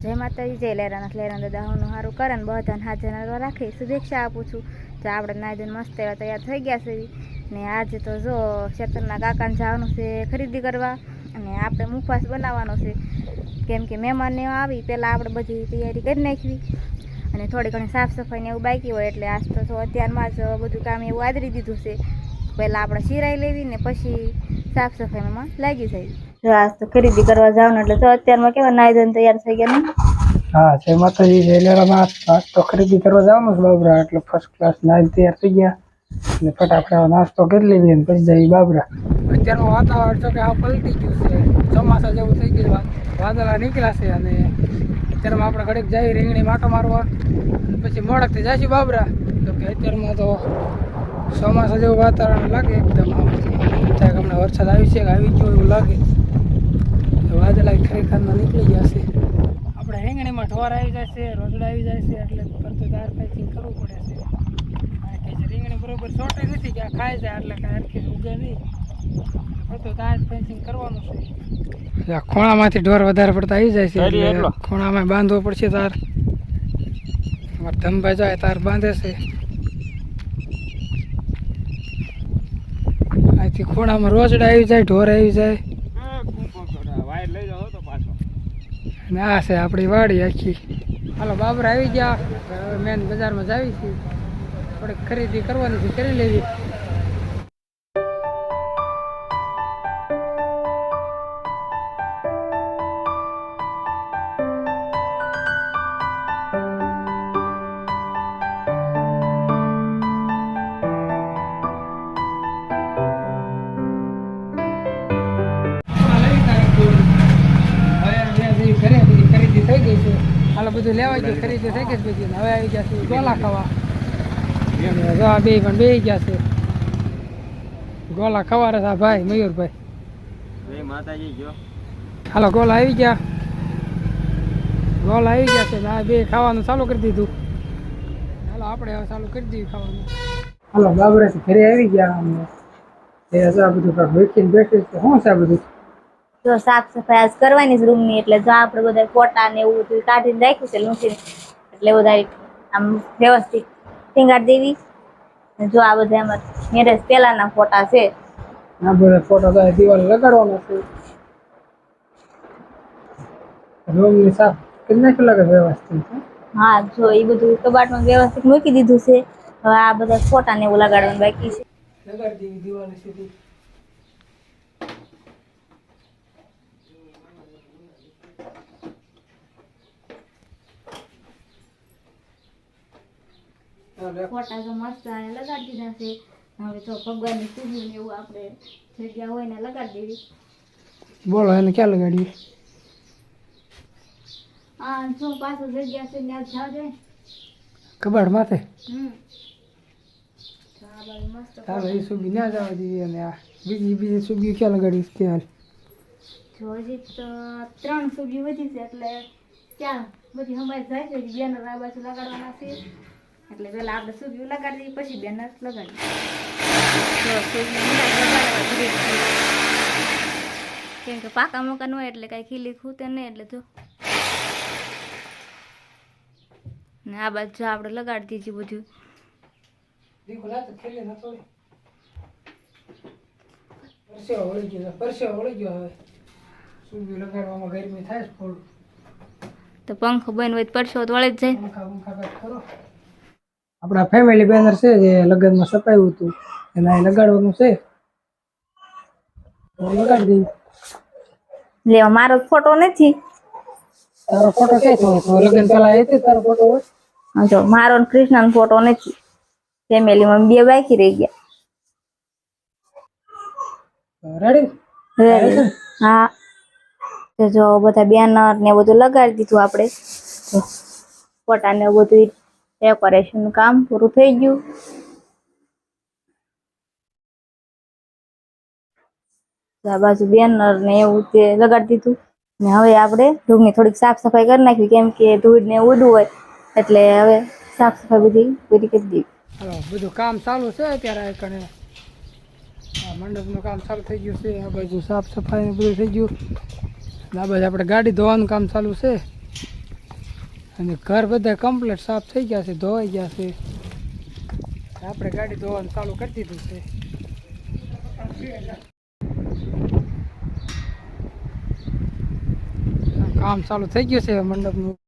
જય માતાજી, જય લેરાના લેરા દાદા, હું સારું કરે ને બધાને હાજર રાખી. શુભેચ્છા આપું છું. તો આપણે નાઈ મસ્ત એવા તૈયાર થઈ ગયા છે. ને આજે તો જો શેતરના કાકાને જવાનું છે ખરીદી કરવા. અને આપણે મુખવાસ બનાવવાનો છે. કેમ કે મહેમાનને આવી, પહેલાં આપણે બધી તૈયારી કરી નાખવી અને થોડી ઘણી સાફ સફાઈ ને એવું બાકી હોય, એટલે આજ તો અત્યારમાં જ બધું કામ એવું આદરી દીધું છે. પહેલાં આપણે સિરાઈ લેવી ને પછી સાફ સફાઈમાં લાગી જાય. જો આજ તો ખરીદી કરવા જવાનું એટલે જો અત્યારમાં કેવા નાઈ ધોઈને તૈયાર થઈ ગયા ને? હા છે માતાજી જય લેરામાં આજ તો ખરીદી કરવા જવાનું છે બાબરા એટલે ફર્સ્ટ ક્લાસ નાઈ તૈયાર થઈ ગયા. અને ફટાફટ નાસ્તો કરી લેવી ને પછી જઈએ બાબરા. અત્યારનું વાતાવરણ છે કે આ પલટી ગયું છે. ચોમાસા જેવું થઈ ગયું વાદળા નીકળ્યા છે અને અત્યારમાં આપણે ઘડીક જઈ રીંગણી માટો મારવા. પછી મોડકથી જઈશું બાબરા. તો કે અત્યારમાં તો ચોમાસા જેવું વાતાવરણ લાગે એકદમ આમ. થાય કે હમણાં વરસાદ આવી છે કે આવી ગયો એવું લાગે. વાદળા ખરેખર નીકળી ગયા છે આપણે રીંગણીમાં ઢોર આવી જાય છે રોજડા આવી જાય છે એટલે કરતું દાર પેકિંગ કરવું પડે છે. કારણ કે જે રીંગણી બરોબર છોટી નથી કે આ ખાઈ જાય એટલે કાંઈ હરખી ઉગે નહીં. કરતું તાર પેકિંગ કરવાનું છે. ખૂણામાંથી ઢોર વધારે પડતા આવી જાય છે એટલે ખૂણામાં બાંધવો પડશે તાર. અમારે ધમભાઈ જાય તાર બાંધે છે. અહીંથી ખૂણામાં રોજડા આવી જાય ઢોર આવી જાય. અને આ છે આપણી વાડી આખી. હાલો, બાબરા આવી ગયા. મેન બજારમાં જ આવી છીએ. થોડીક ખરીદી કરવાની છે, કરી લેવી. બધું લેવાઈ ગયું ખરીદી થઈ ગઈ બધી. હવે આવી ગયા છે ગોલા ખાવા. બે પણ બે ગયા છે. ગોલા ખવા રહ્યા ભાઈ મયુરભાઈ. માતાજી જો. હાલો ગોલા આવી ગયા. ગોલા આવી ગયા છે ને આ બે ખાવાનું ચાલુ કરી દીધું. હાલો આપણે હવે ચાલુ કરી દઈએ ખાવાનું. હાલો બાબરાથી ઘરે આવી ગયા અને એ બધું કાંઈક બેઠી શું છે બધું? જો સાફ સફાઈ આજ કરવાની જ રૂમની એટલે જો આપણે બધા ફોટા ને એવું બધું કાઢીને રાખ્યું છે લૂંટીને એટલે બધા આમ વ્યવસ્થિત શિંગાર દેવી. જો આ બધા એમાં મેરેજ પહેલાના ફોટા છે. આ બધા ફોટો તો દિવાલ લગાડવાનો છે. રૂમની સાફ કરી નાખ્યું લાગે વ્યવસ્થિત હા? જો એ બધું કબાટમાં વ્યવસ્થિત મૂકી દીધું છે. હવે આ બધા ફોટા ને એવું લગાડવાનું બાકી છે. લગાડી સીધી. ફોટા તો મસ્ત આને લગાડી દીધા છે. હવે તો ભગવાનની ને એવું આપણે જગ્યા હોય ને લગાડી દેવી. બોલો એને ક્યાં લગાડીએ? આ શું પાછું જગ્યા છે ત્યાં જાવ કબાડ માથે? હમ. ચાલો એ સુગી ના જવા અને આ બીજી બીજી સુગી ક્યાં જો હજી તો ત્રણ સુધી વધી છે એટલે ક્યાં? બધી હમાઈ જાય છે બેનર આ બાજુ લગાડવાના છે. એટલે પેલા આપણે સુગી લગાડી દઈએ પછી બેનર લગાડીએ. કેમ કે પાકા મકાન હોય એટલે કાંઈ ખીલી ખૂતે નહીં એટલે જો. ને આ બાજુ જો આપણે લગાડી દીધી બધું. પરસેવો વળી ગયો પરસેવો વળી ગયો હવે. સુગી લગાડવામાં ગરમી થાય થોડું તો પંખો બંધ હોય તો વળી જ જાય. પંખા પંખા કરો. આપણા ફેમિલી બેનર છે જે લગ્નમાં સપાયું હતું. એના અહીં લગાડવાનું છે. લગાડી દઈએ. લેવા મારો ફોટો નથી. તારો ફોટો છે તો લગ્ન પહેલા એ તારો ફોટો હોય. જો મારો કૃષ્ણનો ફોટો નથી. ફેમિલીમાં બે બાકી રહી ગયા. રેડી હા. તો જો બધા બેનર ને બધું લગાડી દીધું આપણે. ફોટા ને બધું ડેકોરેશનનું કામ પૂરું થઈ ગયું. આ બાજુ બેનર ને એવું તે લગાડી દીધું. ને હવે આપણે રૂમની થોડીક સાફ સફાઈ કરી નાખી કેમ કે ધૂળ ને ઉડવું હોય, એટલે હવે સાફ સફાઈ બધી પૂરી કરી દીધી બધું કામ ચાલુ છે અત્યારે કણે મંડપનું કામ ચાલુ થઈ ગયું છે, આ બાજુ સાફ સફાઈ બધું થઈ ગયું. આ બાજુ આપણે ગાડી ધોવાનું કામ ચાલુ છે. અને ઘર બધા કમ્પ્લીટ સાફ થઈ ગયા છે, ધોવાઈ ગયા છે. આપણે ગાડી ધોવાનું ચાલુ કરી દીધું છે. કામ ચાલુ થઈ ગયું છે, મંડપનું.